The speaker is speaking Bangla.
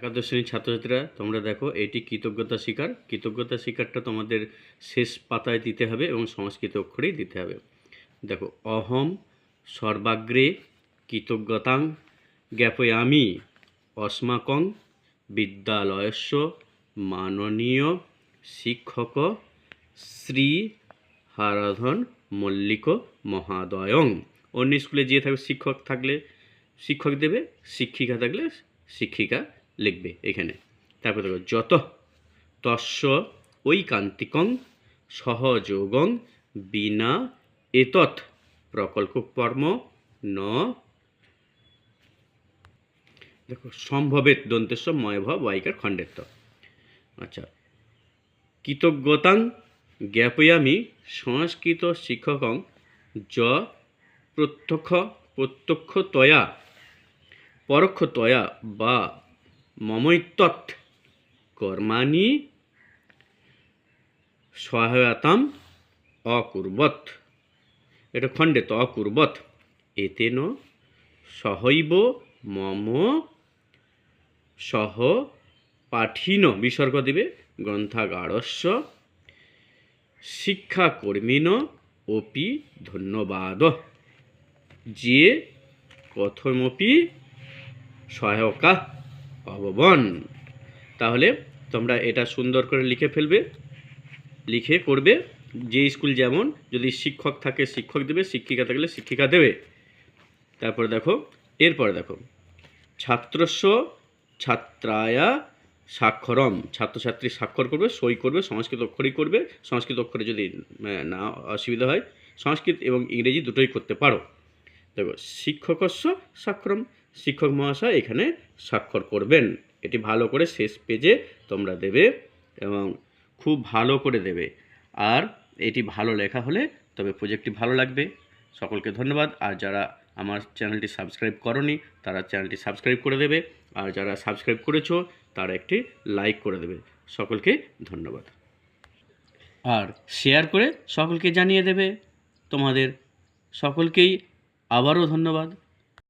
একাদশ শ্রেণির ছাত্রছাত্রীরা, তোমরা দেখো, এটি কৃতজ্ঞতা শিকার কৃতজ্ঞতা স্বীকারটা তোমাদের শেষ পাতায় দিতে হবে এবং সংস্কৃত অক্ষরেই দিতে হবে। দেখো, অহম সর্বাগ্রে কৃতজ্ঞতাং জ্ঞাপয়ামি অস্মাকং বিদ্যালয়স্য মাননীয় শিক্ষক শ্রী হারাধন মল্লিক মহাদয়ং। অন্য স্কুলে যে থাকবে শিক্ষক থাকলে, শিক্ষক দেবে, শিক্ষিকা থাকলে, শিক্ষিকা লিখবে এখানে। তারপর দেখো, যত তস্য ঐকান্তিকং সহযোগং বিনা এতৎ প্রকল্পকর্ম ন। দেখো, সম্ভবেত দন্তেশ্ব ময়ভব ওয়াইকার খণ্ডেত্ব। আচ্ছা কৃতজ্ঞতাং জ্ঞাপয়ামি সংস্কৃত শিক্ষকং য প্রত্যক্ষ প্রত্যক্ষতয়া, পরোক্ষতয়া বা মমৈতৎ কর্মাণি সহায়তাম অকুর্বত এটা খণ্ডে তো অকুর্বত এতেন সহৈব মম সহ পাঠিন বিসর্গ দিবে গ্রন্থাগারস্য শিক্ষাকর্মীন অপি ধন্যবাদ। যে কথমপি সহায়কা অববন তাহলে তোমরা এটা সুন্দর করে লিখে ফেলবে, লিখে করবে, যে স্কুল যেমন, যদি শিক্ষক থাকে শিক্ষক দেবে, শিক্ষিকা থাকলে শিক্ষিকা দেবে। তারপরে দেখো, এরপরে দেখো, ছাত্রস্ব ছাত্রায়া স্বাক্ষরম, ছাত্রছাত্রী স্বাক্ষর করবে, সই করবে, সংস্কৃত অক্ষরই করবে, সংস্কৃত অক্ষরে যদি না, অসুবিধা হয়, সংস্কৃত এবং ইংরেজি দুটোই করতে পারো। দেখো শিক্ষকস্য স্বাক্ষরম শিক্ষক মহাশয় এখানে স্বাক্ষর করবেন। এটি ভালো করে শেষ পেজে তোমরা দেবে এবং খুব ভালো করে দেবে। আর এটি ভালো লেখা হলে তবে প্রজেক্টটি ভালো লাগবে। সকলকে ধন্যবাদ। আর যারা আমার চ্যানেলটি সাবস্ক্রাইব করনি, তারা চ্যানেলটি সাবস্ক্রাইব করে দেবে। আর যারা সাবস্ক্রাইব করেছ, তারা একটি লাইক করে দেবে। সকলকে ধন্যবাদ। আর শেয়ার করে সকলকে জানিয়ে দেবে। তোমাদের সকলকেই আবারও ধন্যবাদ।